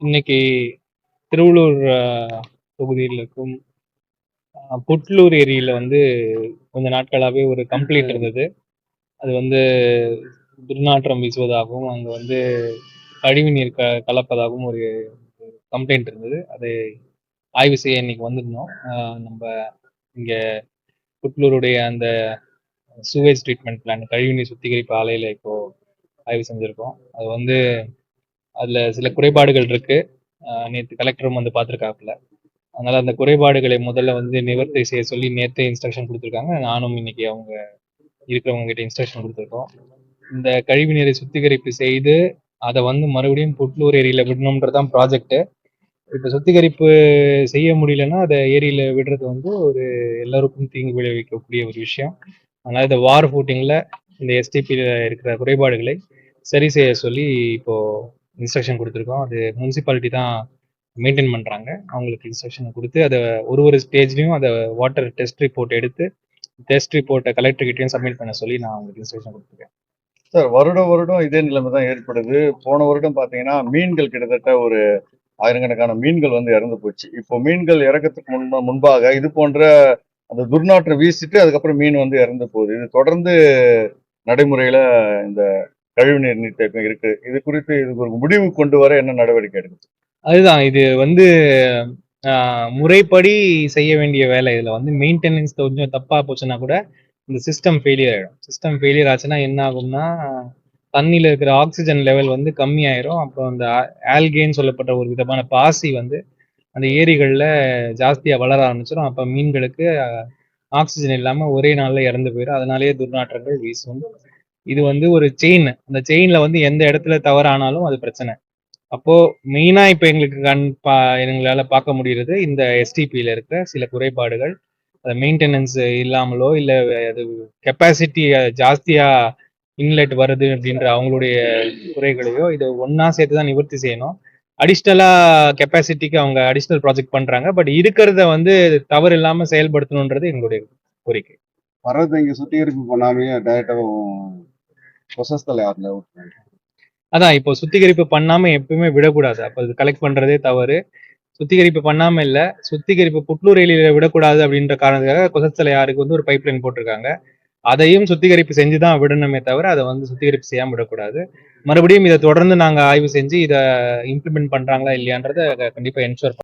இன்னைக்கு திருவள்ளூர் தொகுதியில் இருக்கும் புட்லூர் ஏரியில வந்து கொஞ்ச நாட்களாவே ஒரு கம்ப்ளைண்ட் இருந்தது. அது வந்து துர்நாற்றம் வீசுவதாகவும் அங்க வந்து கழிவுநீர் க கலப்பதாகவும் ஒரு கம்ப்ளைண்ட் இருந்தது. அதை ஆய்வு செய்ய இன்னைக்கு வந்திருந்தோம். நம்ம இங்க புட்லூருடைய அந்த சூவேஜ் ட்ரீட்மெண்ட் பிளான் கழிவுநீர் சுத்திகரிப்பு ஆலையில இப்போ ஆய்வு செஞ்சிருக்கோம். அது வந்து அதுல சில குறைபாடுகள் இருக்கு. நேற்று கலெக்டரும் வந்து பார்த்துருக்காப்புல அதனால அந்த குறைபாடுகளை முதல்ல வந்து நிவர்த்தி செய்ய சொல்லி நேற்றே இன்ஸ்ட்ரக்ஷன் கொடுத்துருக்காங்க. நானும் இன்னைக்கு அவங்க இருக்கிறவங்க கிட்ட இன்ஸ்ட்ரக்ஷன் கொடுத்துருக்கோம். இந்த கழிவு நீரை சுத்திகரிப்பு செய்து அதை வந்து மறுபடியும் புட்லூர் ஏரியில விடணுன்றதான் ப்ராஜெக்ட் இப்போ சுத்திகரிப்பு செய்ய முடியலன்னா அதை ஏரியில விடுறது வந்து ஒரு எல்லாருக்கும் தீங்கு விளைவிக்கக்கூடிய ஒரு விஷயம். அதனால இந்த வார் ஃபூட்டிங்ல இந்த எஸ்டிபியில இருக்கிற குறைபாடுகளை சரி செய்ய சொல்லி இப்போ இன்ஸ்ட்ரக்ஷன் கொடுத்துருக்கோம். அது முனிசிபாலிட்டி தான் மெயின்டைன் பண்ணுறாங்க அவங்களுக்கு இன்ஸ்ட்ரக்ஷன் கொடுத்து அதை ஒரு ஒரு ஸ்டேஜ்லையும் அதை வாட்டர் டெஸ்ட் ரிப்போர்ட் எடுத்து டெஸ்ட் ரிப்போர்ட்டை கலெக்டர்கிட்டையும் சப்மிட் பண்ண சொல்லி நான் அவங்களுக்கு இன்ஸ்ட்ரக்ஷன் கொடுத்துருக்கேன். சார் வருடம் வருடம் இதே நிலைமை தான் ஏற்படுது. போன வருடம் பார்த்தீங்கன்னா மீன்கள் கிட்டத்தட்ட ஒரு ஆயிரக்கணக்கான மீன்கள் வந்து இறந்து போச்சு. இப்போ மீன்கள் இறக்கத்துக்கு முன்ப முன்பாக இது போன்ற அந்த துர்நாற்றம் வீசிட்டு அதுக்கப்புறம் மீன் வந்து இறந்து போகுது. இது தொடர்ந்து நடைமுறையில் இந்த கழிவுநீர் நீர்த்தேக்கம் இருக்கு. இது குறித்து இதுக்கு ஒரு முடிவு கொண்டு வர என்ன நடவடிக்கை எடுக்குது? அதுதான். இது வந்து முறைப்படி செய்ய வேண்டிய வேலை. இதுல வந்து மெயின்டெனன்ஸ் கொஞ்சம் தப்பா போச்சுன்னா கூட இந்த சிஸ்டம் ஃபெயிலியர் ஆயிடும். சிஸ்டம் ஃபெயிலியர் ஆச்சுன்னா என்ன ஆகும்னா தண்ணியில் இருக்கிற ஆக்சிஜன் லெவல் வந்து கம்மி ஆயிரும் அப்புறம் அந்த ஆல்கேன்னு சொல்லப்பட்ட ஒரு விதமான பாசி வந்து அந்த ஏரிகளில் ஜாஸ்தியாக வளர ஆரம்பிச்சிடும் அப்போ மீன்களுக்கு ஆக்சிஜன் இல்லாமல் ஒரே நாளில் இறந்து போயிடும் அதனாலேயே துர்நாற்றங்கள் வீசும். இது வந்து ஒரு செயின் அந்த செயின்ல வந்து எந்த இடத்துல தவறானாலும் அது பிரச்சனை. அப்போ மெயினா இப்ப எங்களுக்கு கண் பா எங்களால பார்க்க முடியுறது இந்த எஸ்டிபியில இருக்கிற சில குறைபாடுகள். அது மெயின்டெனன்ஸ் இல்லாமலோ இல்ல அது கெப்பாசிட்டி ஜாஸ்தியா இன்லெட் வருது அப்படின்ற அவங்களுடைய குறைகளையோ இதை ஒன்னா சேர்த்து தான் நிவர்த்தி செய்யணும். அடிஷ்னலா கெப்பாசிட்டிக்கு அவங்க அடிஷ்னல் ப்ராஜெக்ட் பண்றாங்க. பட் இருக்கிறத வந்து தவறு இல்லாம செயல்படுத்தணுன்றது எங்களுடைய கோரிக்கை. வர்றதை இங்க சுத்திகரிப்பு பண்ணாமையே டைரக்டா பொசஸ்தல யாருல விட்டுறாங்க அதான் இப்போ சுத்திகரிப்பு பண்ணாம எப்பவுமே விடக்கூடாது. அப்ப இது கலெக்ட் பண்றதே தவறு. சுத்திகரிப்பு பண்ணாம இல்ல சுத்திகரிப்பு புட்லூர் விடக்கூடாது அப்படின்ற காரணத்துக்காக கொசஸ்தலை யாருக்கு வந்து ஒரு பைப் லைன் போட்டிருக்காங்க. அதையும் சுத்திகரிப்பு செஞ்சுதான் விடணுமே தவிர அதை வந்து சுத்திகரிப்பு செய்யாம விடக்கூடாது. மறுபடியும் இதை தொடர்ந்து நாங்க ஆய்வு செஞ்சு இதை இம்ப்ளிமெண்ட் பண்றாங்களா இல்லையான்றத கண்டிப்பா என்ஷூர்